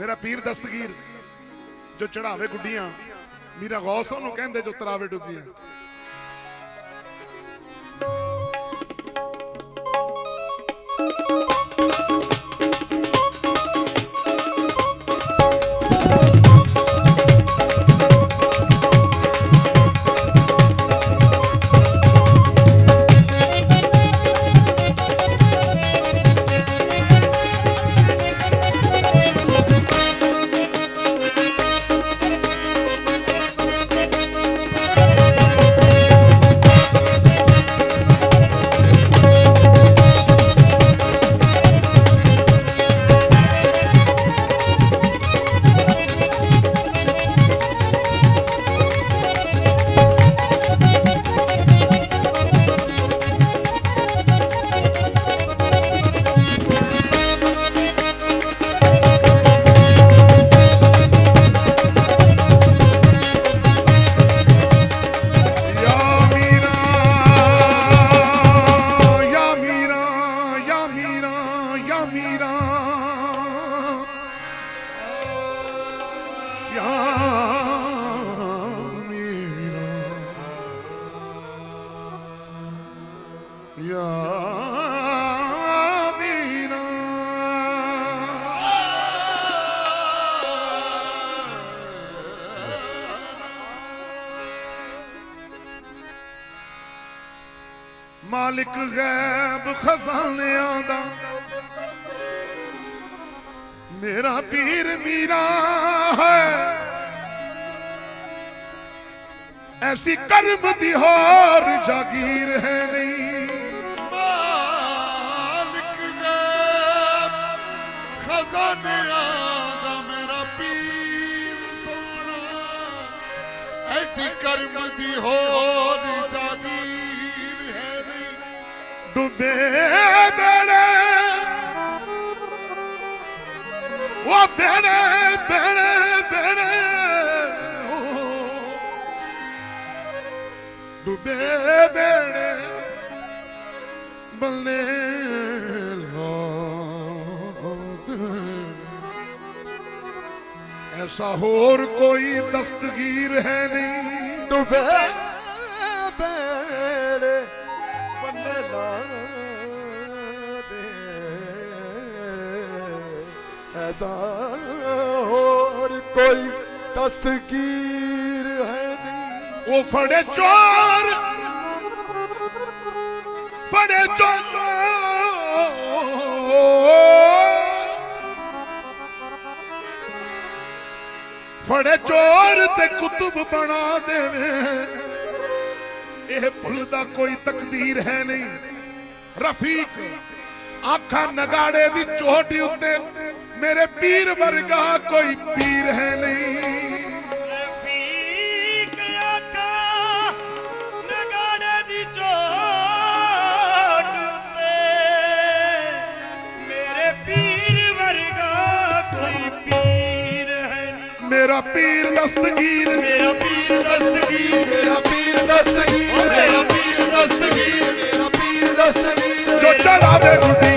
ਮੇਰਾ ਪੀਰ ਦਸਤਗੀਰ ਜੋ ਚੜਾਵੇ ਗੁੱਡੀਆਂ ਮੇਰਾ ਗੌਸ ਉਹਨੂੰ ਕਹਿੰਦੇ ਜੋ ਤਰਾਵੇ ਡੁੱਬੀਆਂ। ਮਾਲਿਕ ਗੈਬ ਖਜ਼ਾਨਿਆਂ ਦਾ। ਮੇਰਾ ਪੀਰ ਮੀਰਾ ਹੈ। ਐਸੀ ਕਰਮ ਦੀ ਹੋ ਹੋਰ ਕੋਈ ਦਸਤਗੀਰ ਹੈ ਨਹੀਂ। ਡੁੱਬੇ ਬੇੜੇ ਬੰਨੇ ਲਾ ਦੇ। ਐਸਾ ਹੋਰ ਕੋਈ ਦਸਤਗੀਰ ਹੈ ਨਹੀਂ। ਉਹ ਫੜੇ ਚੋਰ। ਫੜੇ ਚੋਰ। ਫੜੇ ਚੋਰ ਤੇ ਕੁਤਬ ਬਣਾ ਦੇਵੇ। ਇਹ ਭੁੱਲਦਾ ਕੋਈ ਤਕਦੀਰ ਹੈ ਨਹੀਂ। ਰਫੀਕ, ਆਖਾਂ ਨਗਾੜੇ ਦੀ ਚੋਟੀ ਉੱਤੇ ਮੇਰੇ ਪੀਰ ਵਰਗਾ ਕੋਈ ਪੀਰ ਹੈ ਨਹੀਂ। ਮੇਰਾ ਪੀਰ ਦਸਤਗੀਰ। ਮੇਰਾ ਪੀਰ ਦਸਤਗੀਰ। ਮੇਰਾ ਪੀਰ ਦਸਤਗੀਰ। ਮੇਰਾ ਪੀਰ ਦਸਤਗੀਰ। ਮੇਰਾ ਪੀਰ ਦਸਤਗੀਰ। ਜੋ ਚੜਾਵੇ ਗੁੱਡੀਆਂ ਮੇਰਾ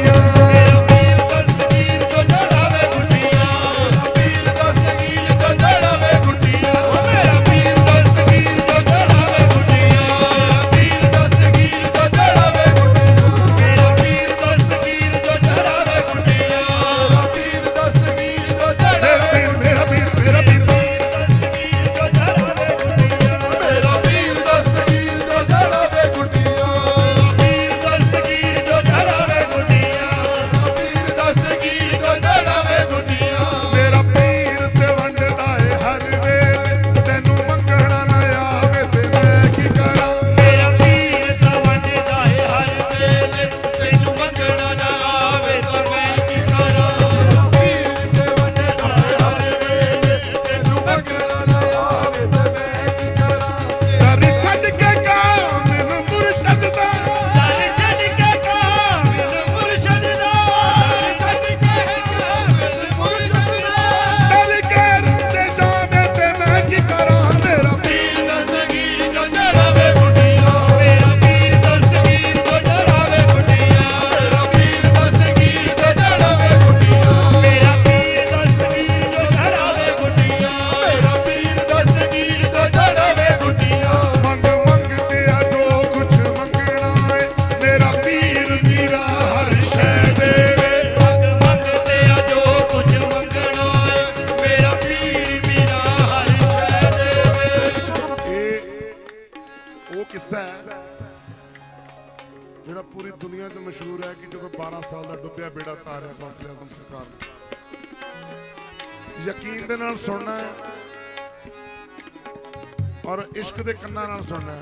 ਸੁਣਨਾ ਹੈ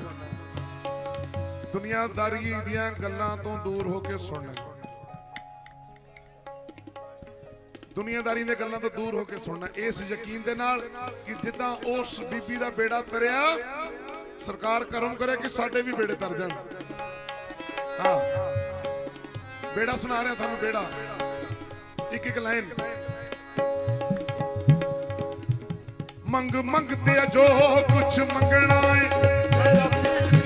ਦੁਨੀਆਦਾਰੀ ਦੀਆਂ ਗੱਲਾਂ ਤੋਂ ਦੂਰ ਹੋ ਕੇ ਸੁਣਨਾ ਦੁਨੀਆਦਾਰੀ ਦੀਆਂ ਗੱਲਾਂ ਤੋਂ ਦੂਰ ਹੋ ਕੇ ਸੁਣਨਾ ਇਸ ਯਕੀਨ ਦੇ ਨਾਲ ਕਿ ਜਿੱਦਾਂ ਉਸ ਬੀਬੀ ਦਾ ਬੇੜਾ ਤਰਿਆ, ਸਰਕਾਰ ਕਰਮ ਕਰੇ ਕਿ ਸਾਡੇ ਵੀ ਬੇੜੇ ਤਰ ਜਾਣ। ਹਾਂ। ਬੇੜਾ ਸੁਣਾ ਰਿਹਾ ਤੁਹਾਨੂੰ ਬੇੜਾ। ਇੱਕ ਇੱਕ ਲਾਈਨ। ਮੰਗ ਮੰਗਤੇ ਆ ਜੋ ਕੁਛ ਮੰਗਣਾ ਏ। ਮੇਰਾ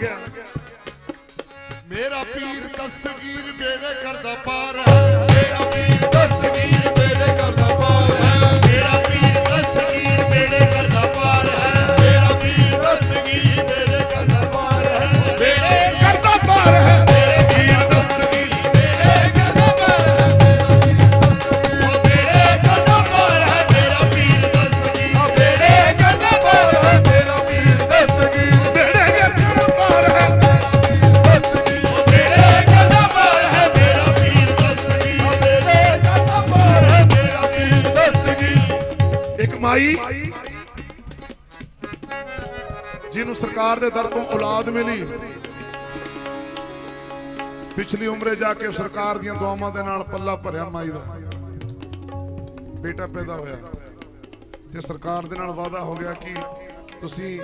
ਬੇੜਾ ਤੋਂ ਮਿਲੀ। ਪਿਛਲੀ ਉਮਰੇ ਜਾ ਕੇ ਸਰਕਾਰ ਦੀਆਂ ਦੁਆਵਾਂ ਦੇ ਨਾਲ ਪੱਲਾ ਭਰਿਆ ਮਾਈ ਦਾ। ਬੇਟਾ ਪੈਦਾ ਹੋਇਆ। ਤੇ ਸਰਕਾਰ ਦੇ ਨਾਲ ਵਾਅਦਾ ਹੋ ਗਿਆ ਕਿ ਤੁਸੀਂ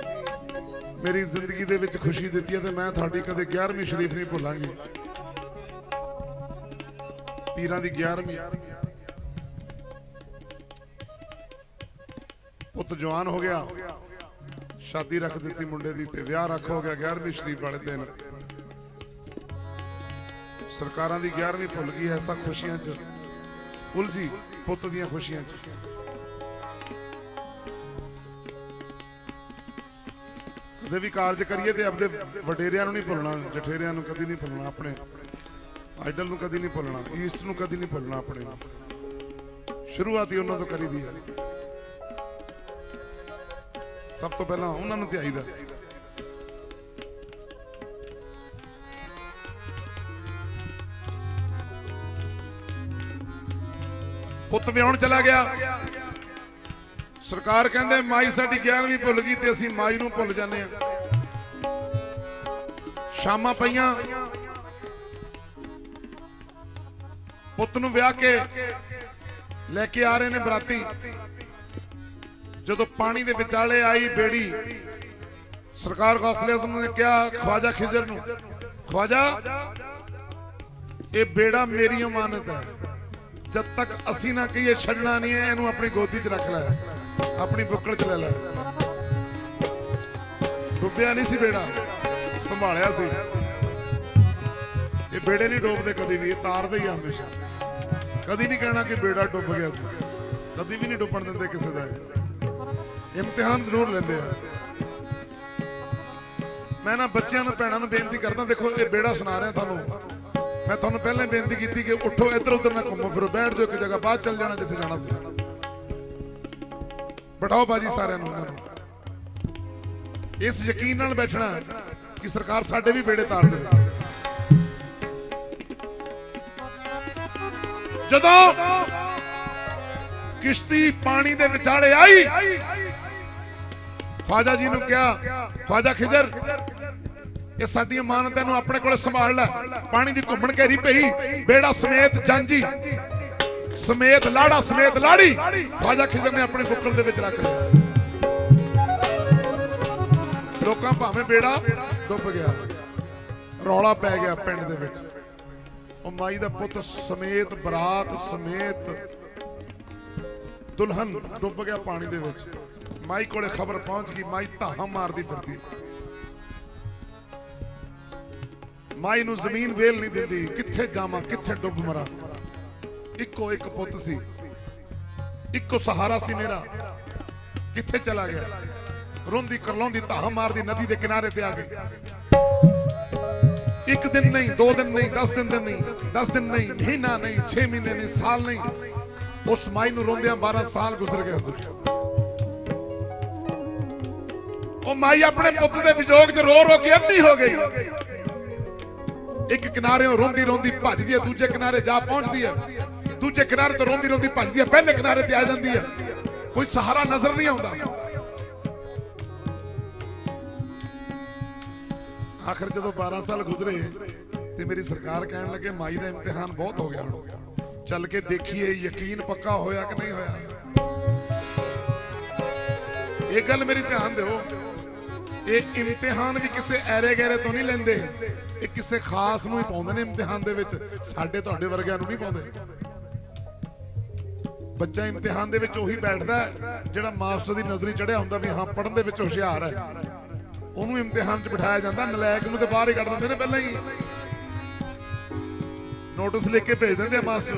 ਮੇਰੀ ਜ਼ਿੰਦਗੀ ਦੇ ਵਿੱਚ ਖੁਸ਼ੀ ਦਿੱਤੀ ਹੈ ਤੇ ਮੈਂ ਤੁਹਾਡੀ ਕਦੇ 11ਵੀਂ ਸ਼ਰੀਫ ਨਹੀਂ ਭੁੱਲਾਂਗੀ। ਪੀਰਾਂ ਦੀ 11ਵੀਂ ਪੁੱਤ ਜਵਾਨ ਹੋ ਗਿਆ। ਸ਼ਾਦੀ ਰੱਖ ਦਿੱਤੀ ਮੁੰਡੇ ਦੀ ਤੇ ਵਿਆਹ ਰੱਖ ਹੋ ਗਿਆ 11ਵੀਂ ਸ਼ਰੀਫ ਵਾਲੇ ਦਿਨ। ਸਰਕਾਰਾਂ ਦੀ 11ਵੀਂ ਭੁੱਲ ਗਈ ਐਸਾ ਖੁਸ਼ੀਆਂ 'ਚ। ਉਲਝੀ ਪੁੱਤ ਦੀਆਂ ਖੁਸ਼ੀਆਂ 'ਚ। ਕਦੇ ਵੀ ਕਾਰਜ ਕਰੀਏ ਤੇ ਆਪਦੇ ਵਡੇਰਿਆਂ ਨੂੰ ਨਹੀਂ ਭੁੱਲਣਾ, ਜਠੇਰਿਆਂ ਨੂੰ ਕਦੀ ਨਹੀਂ ਭੁੱਲਣਾ ਆਪਣੇ। ਆਈਡਲ ਨੂੰ ਕਦੀ ਨਹੀਂ ਭੁੱਲਣਾ, ਈਸਟ ਨੂੰ ਕਦੀ ਨਹੀਂ ਭੁੱਲਣਾ ਆਪਣੇ। ਨੂੰ ਸ਼ੁਰੂਆਤ ਹੀ ਉਹਨਾਂ ਤੋਂ ਕਰੀ ਦੀ ਹੈ। ਸਭ ਤੋਂ ਪਹਿਲਾਂ ਉਹਨਾਂ ਨੂੰ ਧਿਆਈਦਾ ਪੁੱਤ ਵਿਆਹਣ ਚਲਾ ਗਿਆ। ਸਰਕਾਰ ਕਹਿੰਦੇ ਮਾਈ ਸਾਡੀ 11ਵੀਂ ਭੁੱਲ ਗਈ ਤੇ ਅਸੀਂ ਮਾਈ ਨੂੰ ਭੁੱਲ ਜਾਂਦੇ ਆ ਸ਼ਾਮਾਂ ਪਈਆਂ। ਪੁੱਤ ਨੂੰ ਵਿਆਹ ਕੇ ਲੈ ਕੇ ਆ ਰਹੇ ਨੇ ਬਰਾਤੀ। ਜਦੋਂ ਪਾਣੀ ਦੇ ਵਿਚਾਲੇ ਆਈ ਬੇੜੀ, ਸਰਕਾਰ ਗੌਸਲੇ ਆਜ਼ਮ ਨੇ ਕਿਹਾ, ਖਵਾਜਾ ਖਿਜ਼ਰ ਨੂੰ। ਖਵਾਜਾ, ਇਹ ਬੇੜਾ ਮੇਰੀ ਅਮਾਨਤ ਹੈ। ਜਦ ਤੱਕ ਅਸੀਂ ਨਾ ਕਹੀਏ ਛੱਡਣਾ ਨਹੀਂ ਹੈ, ਇਹਨੂੰ ਆਪਣੀ ਗੋਦੀ 'ਚ ਰੱਖ ਲੈ। ਆਪਣੀ ਬੁੱਕਲ 'ਚ ਲੈ ਲੈ। ਡੁੱਬਿਆ ਨਹੀਂ ਸੀ ਬੇੜਾ, ਸੰਭਾਲਿਆ ਸੀ। ਇਹ ਬੇੜੇ ਨਹੀਂ ਡੋਬਦੇ ਕਦੀ ਵੀ, ਇਹ ਤਾਰਦੇ ਹੀ ਆ ਹਮੇਸ਼ਾ। ਕਦੀ ਨਹੀਂ ਕਹਿਣਾ ਕਿ ਬੇੜਾ ਡੁੱਬ ਗਿਆ ਸੀ। ਕਦੀ ਵੀ ਨਹੀਂ ਡੁੱਬਣ ਦਿੰਦੇ ਕਿਸੇ ਦਾ ਇਹ। ਇਮਤਿਹਾਨ ਜ਼ਰੂਰ ਲੈਂਦੇ ਆ। ਮੈਂ ਨਾ ਬੱਚਿਆਂ ਨੂੰ, ਭੈਣਾਂ ਨੂੰ ਬੇਨਤੀ ਕਰਦਾ, ਦੇਖੋ, ਇਹ ਬੇੜਾ ਸੁਣਾ ਰਿਹਾ ਤੁਹਾਨੂੰ। ਮੈਂ ਤੁਹਾਨੂੰ ਪਹਿਲਾਂ ਬੇਨਤੀ ਕੀਤੀ ਕਿ ਉੱਠੋ ਇੱਧਰ ਉੱਧਰ ਨਾ ਘੁੰਮੋ, ਫਿਰੋ ਬੈਠ ਜਾਓ ਇੱਕ ਜਗ੍ਹਾ, ਬਾਅਦ ਚੱਲ ਜਾਣਾ ਜਿੱਥੇ ਜਾਣਾ ਤੁਸੀਂ। ਬਿਠਾਓ ਬਾਜੀ ਸਾਰਿਆਂ ਨੂੰ ਉਹਨਾਂ ਨੂੰ। ਇਸ ਯਕੀਨ ਨਾਲ ਬੈਠਣਾ ਕਿ ਸਰਕਾਰ ਸਾਡੇ ਵੀ ਬੇੜੇ ਤਾਰ ਦੇਵੇ। ਜਦੋਂ ਕਿਸ਼ਤੀ ਪਾਣੀ ਦੇ ਵਿਚਾਲੇ ਆਈ। ਖਵਾਜਾ ਜੀ ਨੂੰ ਕਿਹਾ, ਖਵਾਜਾ ਖਿਜਰ, ਇਹ ਸਾਡੀਆਂ ਮਾਨਤਾਂ ਨੂੰ ਆਪਣੇ ਕੋਲ ਸੰਭਾਲ ਲੈ। ਪਾਣੀ ਦੀ ਘੁੰਮਣ ਘੇਰੀ ਪਈ, ਬੇੜਾ ਸਮੇਤ ਜਾਂਜੀ। ਸਮੇਤ ਲਾੜਾ, ਸਮੇਤ ਲਾੜੀ। ਖਵਾਜਾ ਖਿਜਰ ਨੇ ਆਪਣੇ ਬੁੱਕਲ ਦੇ ਵਿੱਚ ਰੱਖ ਲਿਆ। ਲੋਕਾਂ ਭਾਵੇਂ ਬੇੜਾ ਡੁੱਬ ਗਿਆ, ਰੌਲਾ ਪੈ ਗਿਆ ਪਿੰਡ ਦੇ ਵਿੱਚ। ਉਹ ਮਾਈ ਦਾ ਪੁੱਤ ਸਮੇਤ ਬਰਾਤ, ਸਮੇਤ ਦੁਲਹਨ ਡੁੱਬ ਗਿਆ ਪਾਣੀ ਦੇ ਵਿੱਚ। ਮਾਈ ਕੋਲੇ ਖਬਰ ਪਹੁੰਚ ਗਈ, ਮਾਈ ਧਾਹਾਂ ਮਾਰਦੀ ਫਿਰਦੀ। ਮਾਈ ਨੂੰ ਜ਼ਮੀਨ ਵੇਲ ਨਹੀਂ ਦਿੰਦੀ, ਕਿੱਥੇ ਜਾਵਾਂ, ਕਿੱਥੇ ਡੁੱਬ ਮਰਾਂ। ਇੱਕੋ ਇੱਕ ਪੁੱਤ ਸੀ। ਇੱਕੋ ਸਹਾਰਾ ਸੀ ਮੇਰਾ। ਕਿੱਥੇ ਚਲਾ ਗਿਆ? ਰੋਂਦੀ ਕਰਲਾਉਂਦੀ ਧਾਹਾਂ ਮਾਰਦੀ ਨਦੀ ਦੇ ਕਿਨਾਰੇ ਤੇ ਆ ਗਈ। ਇੱਕ ਦਿਨ ਨਹੀਂ, ਦੋ ਦਿਨ ਨਹੀਂ 10 ਦਿਨ ਦਿਨ ਨਹੀਂ 10 ਦਿਨ ਨਹੀਂ, ਮਹੀਨਾ ਨਹੀਂ 6 ਮਹੀਨੇ ਨਹੀਂ, ਸਾਲ ਨਹੀਂ। ਉਸ ਮਾਈ ਨੂੰ ਰੋਂਦਿਆਂ 12 ਸਾਲ ਗੁਜ਼ਰ ਗਏ ਸੀ ਉਹ ਮਾਈ ਆਪਣੇ ਪੁੱਤ ਦੇ ਵਿਜੋਗ 'ਚ ਰੋ ਰੋ ਕੇ ਅੰਨੀ ਹੋ ਗਈ। ਇੱਕ ਕਿਨਾਰੇ ਰੋਂਦੀ ਰੋਂਦੀ ਭੱਜਦੀ ਹੈ, ਦੂਜੇ ਕਿਨਾਰੇ ਜਾ ਪਹੁੰਚਦੀ ਹੈ। ਦੂਜੇ ਕਿਨਾਰੇ ਤੋਂ ਰੋਂਦੀ ਰੋਂਦੀ ਭੱਜਦੀ ਹੈ, ਪਹਿਲੇ ਕਿਨਾਰੇ ਤੇ ਆ ਜਾਂਦੀ ਹੈ। ਕੋਈ ਸਹਾਰਾ ਨਜ਼ਰ ਨਹੀਂ ਆਉਂਦਾ। ਆਖਰ ਜਦੋਂ 12 ਸਾਲ ਗੁਜ਼ਰੇ ਤੇ ਮੇਰੀ ਸਰਕਾਰ ਕਹਿਣ ਲੱਗੇ, ਮਾਈ ਦਾ ਇਮਤਿਹਾਨ ਬਹੁਤ ਹੋ ਗਿਆ ਹੁਣ। ਚੱਲ ਕੇ ਦੇਖੀਏ, ਯਕੀਨ ਪੱਕਾ ਹੋਇਆ ਕਿ ਨਹੀਂ ਹੋਇਆ? ਇਹ ਗੱਲ ਮੇਰੀ ਧਿਆਨ ਦਿਓ। ਇਹ ਇਮਤਿਹਾਨ ਵੀ ਕਿਸੇ ਐਰੇ ਗੈਰੇ ਤੋਂ ਨਹੀਂ ਲੈਂਦੇ। ਇਹ ਕਿਸੇ ਖਾਸ ਨੂੰ ਹੀ ਪਾਉਂਦੇ ਨੇ ਇਮਤਿਹਾਨ ਦੇ ਵਿੱਚ। ਸਾਡੇ ਤੁਹਾਡੇ ਵਰਗਿਆਂ ਨੂੰ ਨਹੀਂ ਪਾਉਂਦੇ। ਬੱਚਾ ਇਮਤਿਹਾਨ ਦੇ ਵਿੱਚ ਉਹੀ ਬੈਠਦਾ ਜਿਹੜਾ ਮਾਸਟਰ ਦੀ ਨਜ਼ਰੀ ਚੜਿਆ ਹੁੰਦਾ ਵੀ ਹਾਂ, ਪੜ੍ਹਨ ਦੇ ਵਿੱਚ ਹੁਸ਼ਿਆਰ ਹੈ। ਉਹਨੂੰ ਇਮਤਿਹਾਨ 'ਚ ਬਿਠਾਇਆ ਜਾਂਦਾ, ਨਲਾਇਕ ਨੂੰ ਤੇ ਬਾਹਰ ਹੀ ਕੱਢ ਦਿੰਦੇ ਨੇ ਪਹਿਲਾਂ ਹੀ। ਨੋਟਿਸ ਲਿਖ ਕੇ ਭੇਜ ਦਿੰਦੇ ਆ ਮਾਸਟਰ।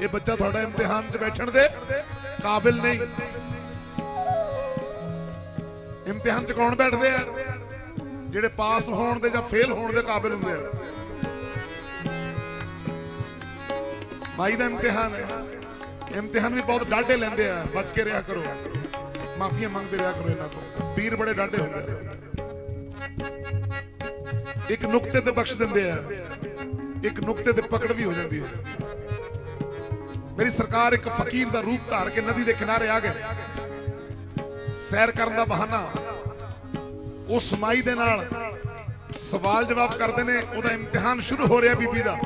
ਇਹ ਬੱਚਾ ਤੁਹਾਡਾ ਇਮਤਿਹਾਨ 'ਚ ਬੈਠਣ ਦੇ ਕਾਬਿਲ ਨਹੀਂ। ਇਮਤਿਹਾਨ 'ਚ ਕੌਣ ਬੈਠਦੇ ਆ? ਜਿਹੜੇ ਪਾਸ ਹੋਣ ਦੇ ਜਾਂ ਫੇਲ ਹੋਣ ਦੇ ਕਾਬਿਲ ਹੁੰਦੇ ਆ। ਮਾਈ ਦਾ ਇਮਤਿਹਾਨ ਹੈ। ਇਮਤਿਹਾਨ ਵੀ ਬਹੁਤ ਡਾਢੇ ਲੈਂਦੇ ਆ। ਬਚ ਕੇ ਰਿਹਾ ਕਰੋ। ਮਾਫੀਆਂ ਮੰਗਦੇ ਰਿਹਾ ਕਰੋ ਇਹਨਾਂ ਤੋਂ। ਪੀਰ ਬੜੇ ਡਾਢੇ ਹੁੰਦੇ ਆ। ਇੱਕ ਨੁਕਤੇ ਤੇ ਬਖਸ਼ ਦਿੰਦੇ ਆ। ਇੱਕ ਨੁਕਤੇ ਤੇ ਪਕੜ ਵੀ ਹੋ ਜਾਂਦੀ ਹੈ। ਮੇਰੀ ਸਰਕਾਰ ਇੱਕ ਫਕੀਰ ਦਾ ਰੂਪ ਧਾਰ ਕੇ ਨਦੀ ਦੇ ਕਿਨਾਰੇ ਆ ਗਏ। ਸੈਰ ਕਰਨ ਦਾ ਬਹਾਨਾ। ਉਸ ਮਾਈ ਦੇ ਨਾਲ ਸਵਾਲ ਜਵਾਬ ਕਰਦੇ ਨੇ, ਉਹਦਾ ਇਮਤਿਹਾਨ ਸ਼ੁਰੂ ਹੋ ਰਿਹਾ ਬੀਬੀ ਦਾ।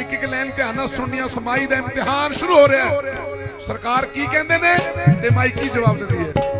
ਇੱਕ ਇੱਕ ਲਾਈਨ ਧਿਆਨ ਨਾਲ ਸੁਣਨੀਆਂ, ਸਮਾਈ ਦਾ ਇਮਤਿਹਾਨ ਸ਼ੁਰੂ ਹੋ ਰਿਹਾ ਸਰਕਾਰ ਕੀ ਕਹਿੰਦੇ ਨੇ? ਤੇ ਮਾਈ ਕੀ ਜਵਾਬ ਦਿੰਦੀ ਹੈ?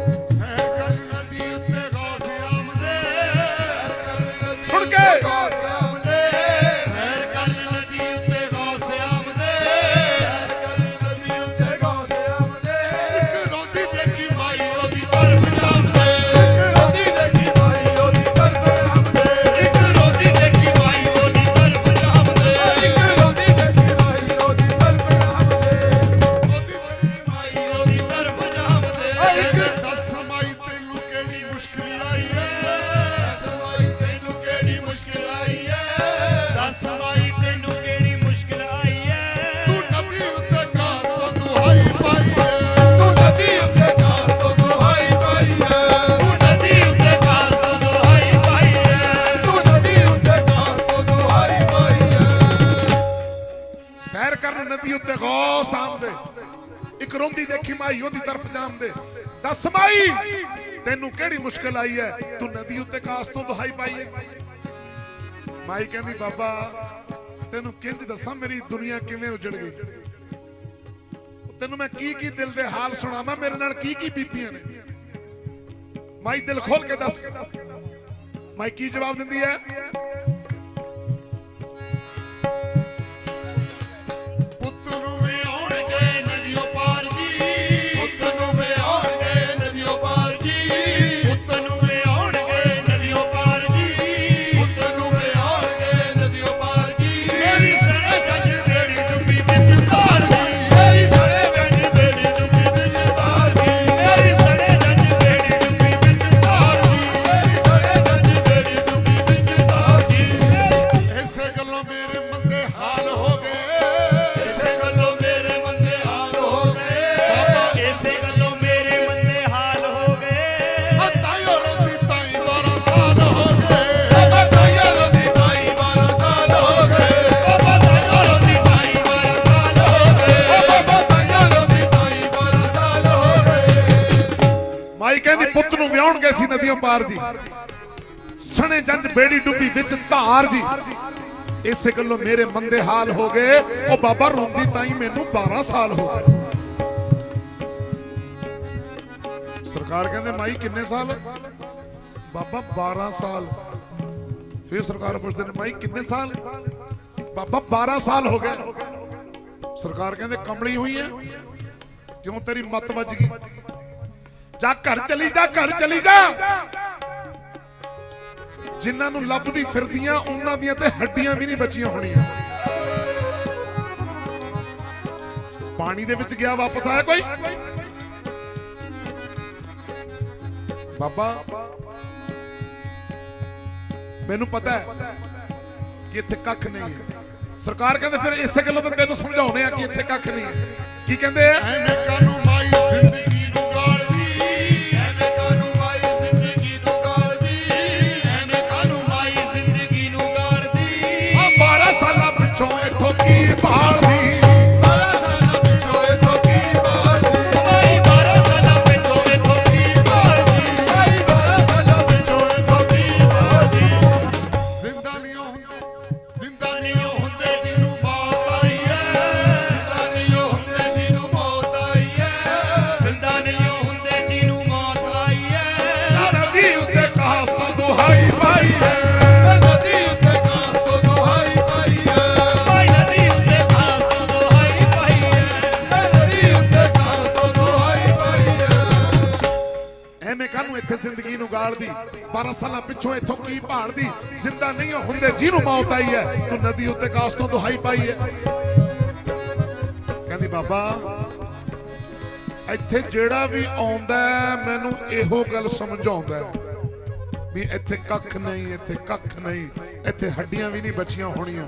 ਤੋਂ ਮਾਈ ਕਹਿੰਦੀ, ਬਾਬਾ, ਤੈਨੂੰ ਕਿੰਜ ਦੱਸਾਂ ਮੇਰੀ ਦੁਨੀਆ ਕਿਵੇਂ ਉਜੜ ਗਈ? ਤੈਨੂੰ ਮੈਂ ਕੀ ਕੀ ਦਿਲ ਦੇ ਹਾਲ ਸੁਣਾਵਾਂ? ਮੇਰੇ ਨਾਲ ਕੀ ਕੀ ਬੀਤੀਆਂ ਨੇ? ਮਾਈ ਦਿਲ ਖੋਲ ਕੇ ਦੱਸ। ਮਾਈ ਕੀ ਜਵਾਬ ਦਿੰਦੀ ਹੈ? ਸਣੇ ਜੰਜ ਬੇੜੀ ਡੁੱਬੀ ਵਿੱਚ ਧਾਰ ਜੀ। ਇਸੇ ਗੱਲੋਂ ਮੇਰੇ ਮੰਦੇ ਹਾਲ ਹੋ ਗਏ। ਉਹ ਬਾਬਾ ਰੋਂਦੀ ਤਾਈ ਮੈਨੂੰ 12 ਸਾਲ ਹੋ ਗਏ। ਸਰਕਾਰ ਕਹਿੰਦੇ, ਮਾਈ ਕਿੰਨੇ ਸਾਲ? ਬਾਬਾ 12 ਸਾਲ। ਫਿਰ ਸਰਕਾਰ ਪੁੱਛਦੇ ਨੇ, ਮਾਈ ਕਿੰਨੇ ਸਾਲ? ਬਾਬਾ 12 ਸਾਲ ਹੋ ਗਏ। ਸਰਕਾਰ ਕਹਿੰਦੇ, ਕਮਲੀ ਹੋਈ ਹੈ ਕਿਉਂ ਤੇਰੀ ਮੱਤ ਵੱਜ ਗਈ? ਜਾ ਘਰ ਚਲੀ ਜਾ, ਘਰ ਚਲੀ ਜਾ। ਜਿਨ੍ਹਾਂ ਨੂੰ ਲੱਭਦੀ ਫਿਰਦੀਆਂ, ਉਹਨਾਂ ਦੀਆਂ ਤੇ ਹੱਡੀਆਂ ਵੀ ਨਹੀਂ ਬਚੀਆਂ ਹੋਣੀਆਂ। ਪਾਣੀ ਦੇ ਵਿੱਚ ਗਿਆ, ਵਾਪਸ ਆਇਆ ਕੋਈ? ਬਾਬਾ, ਮੈਨੂੰ ਪਤਾ ਹੈ ਕਿ ਇੱਥੇ ਕੱਖ ਨਹੀਂ ਹੈ। ਸਰਕਾਰ ਕਹਿੰਦੇ ਫਿਰ ਇਸੇ ਗੱਲੋਂ ਤਾਂ ਤੈਨੂੰ ਸਮਝਾਉਨੇ ਆ ਕਿ ਇੱਥੇ ਕੱਖ ਨਹੀਂ ਹੈ। ਕੀ ਕਹਿੰਦੇ ਆ? ਐਵੇਂ ਕਾਨੂੰ ਮਾਈ ਬਾਬਾ। ਇੱਥੇ ਜਿਹੜਾ ਵੀ ਆਉਂਦਾ ਮੈਨੂੰ ਇਹੋ ਗੱਲ ਸਮਝਾਉਂਦਾ ਵੀ ਇੱਥੇ ਕੱਖ ਨਹੀਂ, ਇੱਥੇ ਕੱਖ ਨਹੀਂ, ਇੱਥੇ ਹੱਡੀਆਂ ਵੀ ਨਹੀਂ ਬਚੀਆਂ ਹੋਣੀਆਂ।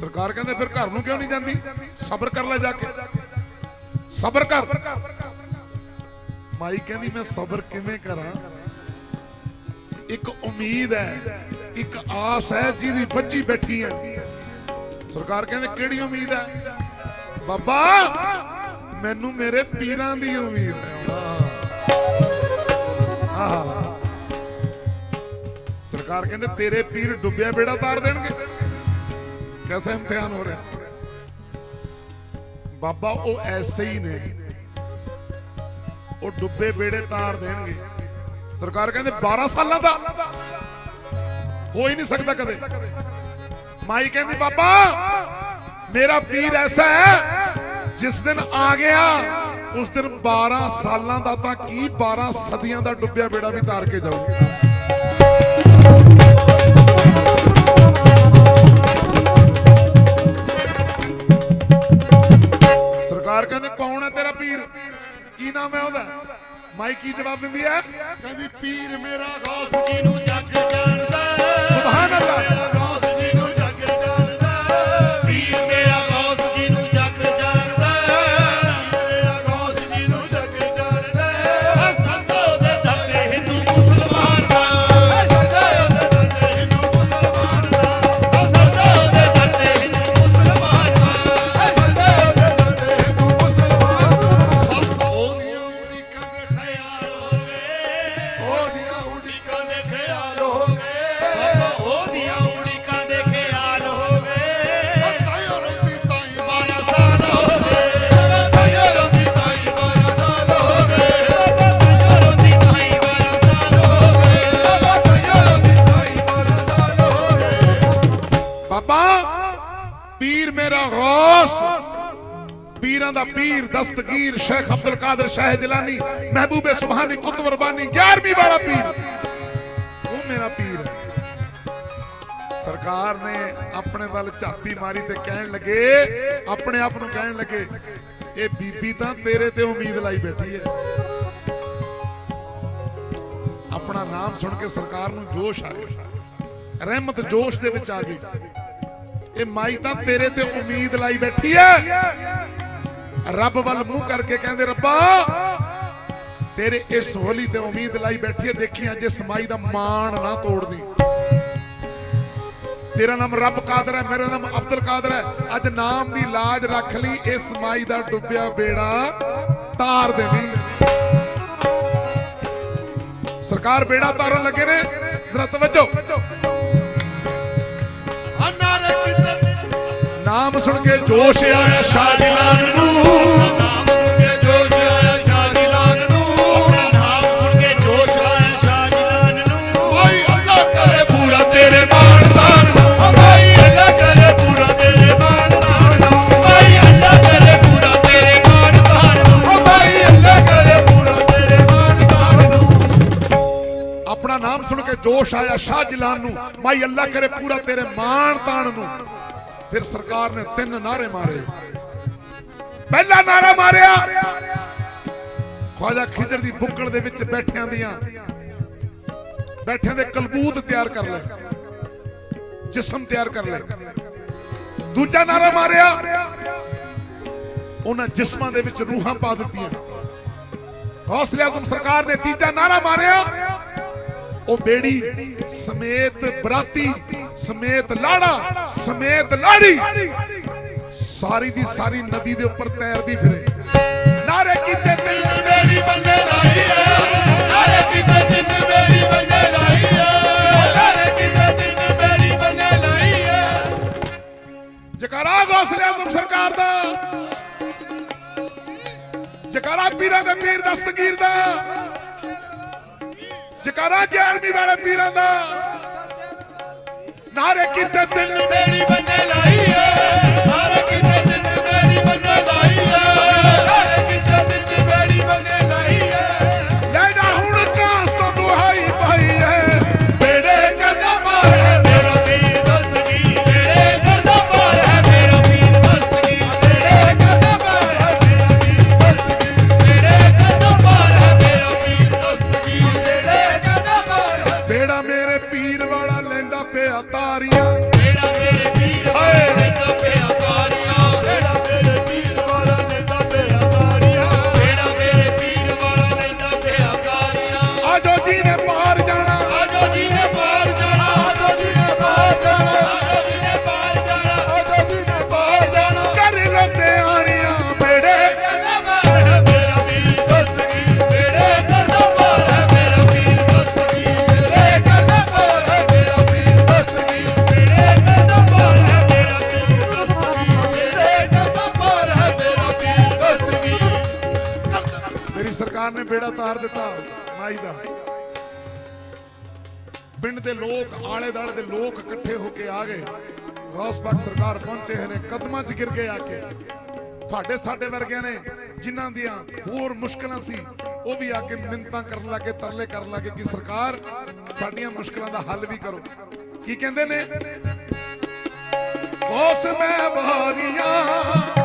ਸਰਕਾਰ ਕਹਿੰਦੇ, ਫਿਰ ਘਰ ਨੂੰ ਕਿਉਂ ਨਹੀਂ ਜਾਂਦੀ? ਸਬਰ ਕਰ ਲੈ ਜਾ ਕੇ। ਸਬਰ ਕਰ। ਮਾਈ ਕਹਿੰਦੀ, ਮੈਂ ਸਬਰ ਕਿਵੇਂ ਕਰਾਂ? ਇੱਕ ਉਮੀਦ ਹੈ, ਇੱਕ ਆਸ ਹੈ ਜਿਹਦੀ ਬੱਚੀ ਬੈਠੀ ਹੈ। ਸਰਕਾਰ ਕਹਿੰਦੇ, ਕਿਹੜੀ ਉਮੀਦ ਹੈ? ਬਾਬਾ, ਮੈਨੂੰ ਮੇਰੇ ਪੀਰਾਂ ਦੀ ਉਮੀਦ ਹੈ। ਆਹ। ਸਰਕਾਰ ਕਹਿੰਦੇ ਤੇਰੇ ਪੀਰ ਡੁੱਬਿਆ ਬੇੜਾ ਤਾਰ ਦੇਣਗੇ। ਕੈਸਾ ਇਮਤਿਹਾਨ ਹੋ ਰਿਹਾ? ਬਾਬਾ, ਉਹ ਐਸੇ ਹੀ ਨੇ। ਉਹ ਡੁੱਬੇ ਬੇੜੇ ਤਾਰ ਦੇਣਗੇ। ਸਰਕਾਰ ਕਹਿੰਦੇ 12 ਸਾਲਾਂ ਦਾ। ਹੋ ਹੀ ਨਹੀਂ ਸਕਦਾ ਕਦੇ। ਮਾਈ ਕਹਿੰਦੀ, ਬਾਬਾ ਮੇਰਾ ਪੀਰ ਐਸਾ ਹੈ ਜਿਸ ਦਿਨ ਆ ਗਿਆ ਉਸ ਦਿਨ 12 ਸਾਲਾਂ ਦਾ ਤਾਂ ਕੀ 12 ਸਦੀਆਂ ਦਾ ਡੁੱਬਿਆ ਬੇੜਾ ਵੀ ਤਾਰ ਕੇ ਜਾਊ। ਸਰਕਾਰ ਕਹਿੰਦੇ ਕੌਣ ਹੈ ਤੇਰਾ ਪੀਰ? ਕੀ ਨਾਮ ਹੈ ਉਹਦਾ? ਮਾਈ ਕੀ ਜਵਾਬ ਦਿੰਦੀ ਹੈ? ਕਹਿੰਦੀ ਪੀਰ ਮੇਰਾ ਗੌਸ ਜੀ ਨੂੰ ਜੱਗ ਜਾਣਦਾ ਸੁਭਾਨ ਅੱਲਾਹ। ਮੇਰਾ ਗੌਸ ਪੀਰਾਂ ਦਾ ਪੀਰ, ਦਸਤਗੀਰ, ਸ਼ੇਖ ਅਬਦੁਲ ਕਾਦਰ, ਸ਼ਾਹ ਜਲਾਨੀ, ਮਹਿਬੂਬੇ ਸੁਭਾਨੀ, ਕੁਤਬ ਰਬਾਨੀ 11ਵੀਂ ਵਾਲਾ ਪੀਰ। ਉਹ ਮੇਰਾ ਪੀਰ ਹੈ। ਸਰਕਾਰ ਨੇ ਆਪਣੇ ਵੱਲ ਝਾਤੀ ਮਾਰੀ ਤੇ ਕਹਿਣ ਲੱਗੇ, ਆਪਣੇ ਆਪ ਨੂੰ ਕਹਿਣ ਲੱਗੇ, ਇਹ ਬੀਬੀ ਤਾਂ ਤੇਰੇ ਤੇ ਉਮੀਦ ਲਾਈ ਬੈਠੀ ਹੈ। ਆਪਣਾ ਨਾਮ ਸੁਣ ਕੇ ਸਰਕਾਰ ਨੂੰ ਜੋਸ਼ ਆ ਗਿਆ। ਰਹਿਮਤ ਜੋਸ਼ ਦੇ ਵਿੱਚ ਆ ਗਈ। ਇਹ ਮਾਈ ਤਾਂ ਤੇਰੇ ਤੇ ਉਮੀਦ ਲਾਈ ਬੈਠੀ ਐ। ਰੱਬ ਵੱਲ ਮੂੰਹ ਕਰਕੇ ਕਹਿੰਦੇ, ਰੱਬਾ, ਤੇਰੇ ਇਸ ਹੋਲੀ ਤੇ ਉਮੀਦ ਲਾਈ ਬੈਠੀ ਐ। ਦੇਖੀ ਅੱਜ ਇਸ ਮਾਈ ਦਾ ਮਾਣ ਨਾ ਤੋੜਦੀ ਤੇਰਾ ਨਾਮ ਰੱਬ ਕਾਦਰ ਹੈ ਮੇਰਾ ਨਾਮ ਅਬਦੁਲ ਕਾਦਰ ਹੈ ਅੱਜ ਨਾਮ ਦੀ ਲਾਜ ਰੱਖ ਲਈ, ਇਸ ਮਾਈ ਦਾ ਡੁੱਬਿਆ ਬੇੜਾ ਤਾਰ ਦੇਵੀਂ। ਸਰਕਾਰ ਬੇੜਾ ਤਾਰਨ ਲੱਗੇ ਨੇ। ਜ਼ਰਾ ਤਵੱਜੋ ਆ ਨਾਮ ਸੁਣ ਕੇ ਜੋਸ਼ ਆਇਆ ਸ਼ਾਹ ਨੂੰ। ਨੂੰ ਆਪਣਾ ਨਾਮ ਸੁਣ ਕੇ ਜੋਸ਼ ਆਇਆ ਸ਼ਾਹਜਲਾਲ ਨੂੰ। ਨੂੰ ਮਾਈ ਅੱਲਾ ਕਰੇ ਪੂਰਾ ਤੇਰੇ ਮਾਣ ਤਾਣ ਨੂੰ। ਫਿਰ ਸਰਕਾਰ ਨੇ ਤਿੰਨ ਨਾਰੇ ਮਾਰੇ ਪਹਿਲਾ ਨਾਰਾ ਮਾਰਿਆ ਖਵਾਜਾ ਖਿਜਰ ਦੀ ਬੁੱਕਲ ਦੇ ਵਿੱਚ ਬੈਠਿਆਂ ਦੀਆਂ ਬੈਠਿਆਂ ਦੇ ਕਲਬੂਤ ਤਿਆਰ ਕਰ ਲੈ ਜਿਸਮ ਤਿਆਰ ਕਰ ਲੈ ਦੂਜਾ ਨਾਰਾ ਮਾਰਿਆ ਉਹਨਾਂ ਜਿਸਮਾਂ ਦੇ ਵਿੱਚ ਰੂਹਾਂ ਪਾ ਦਿੱਤੀਆਂ ਹੌਸਲੇ ਆਜ਼ਮ ਸਰਕਾਰ ਨੇ ਤੀਜਾ ਨਾਰਾ ਮਾਰਿਆ ਉਹ ਬੇੜੀ, ਸਮੇਤ ਬਰਾਤੀ, ਸਮੇਤ ਲਾੜਾ, ਸਮੇਤ ਲਾੜੀ। ਸਾਰੀ ਦੀ ਸਾਰੀ ਨਦੀ ਦੇ ਉੱਪਰ ਤੈਰਦੀ ਫਿਰੇ। ਨਾਰੇ ਕੀਤੇ ਤਿੰਨ ਮੇਰੀ ਬੰਦੇ ਲਾਈ ਹੈ ਨਾਰੇ ਕਿਤੇ ਤਿੰਨ ਮੇਰੀ ਬੰਨੇ ਲਾਈ ਏ ਨਾਰੇ ਕਿਤੇ ਤਿੰਨ ਮੇਰੀ ਬੰਨੇ ਲਾਈ ਏ ਜਕਾਰਾ ਹੌਸਲੇ ਆਜ਼ਮ ਸਰਕਾਰ ਦਾ। ਜਕਾਰਾ ਪੀਰਾਂ ਦੇ ਪੀਰ ਦਸਤਗੀਰ ਦਾ। ਜਕਾਰਾ ਗਿਆਰਵੀਂ ਵਾਲੇ ਪੀਰਾਂ ਦਾ ਨਾਰੇ ਕੀਤੇ ਤਿੰਨ ਮੇਰੀ ਬੰਨੇ ਲਾਈ। ਸਰਕਾਰ ਦਿੱਤਾ ਮਾਈ ਦਾ। ਪਿੰਡ ਦੇ ਲੋਕ, ਆਲੇ ਦਾਲੇ ਦੇ ਲੋਕ ਇਕੱਠੇ ਹੋ ਕੇ ਆ ਗਏ। ਗੌਸ ਸਰਕਾਰ ਪਹੁੰਚੇ ਨੇ, ਕਦਮਾਂ 'ਚ ਗਿਰ ਗਏ ਆ ਕੇ। ਤੁਹਾਡੇ ਸਾਡੇ ਵਰਗਿਆਂ ਨੇ, ਜਿਨ੍ਹਾਂ ਦੀਆਂ ਹੋਰ ਮੁਸ਼ਕਲਾਂ ਸੀ, ਉਹ ਵੀ ਆ ਕੇ ਮਿੰਤਾਂ ਕਰਨ ਲੱਗੇ, ਤਰਲੇ ਕਰਨ ਲੱਗੇ ਕਿ ਸਰਕਾਰ ਸਾਡੀਆਂ ਮੁਸ਼ਕਲਾਂ ਦਾ ਹੱਲ ਵੀ ਕਰੋ। ਕੀ ਕਹਿੰਦੇ ਨੇ? ਗੌਸ ਮੈਂ ਵਾਰੀਆਂ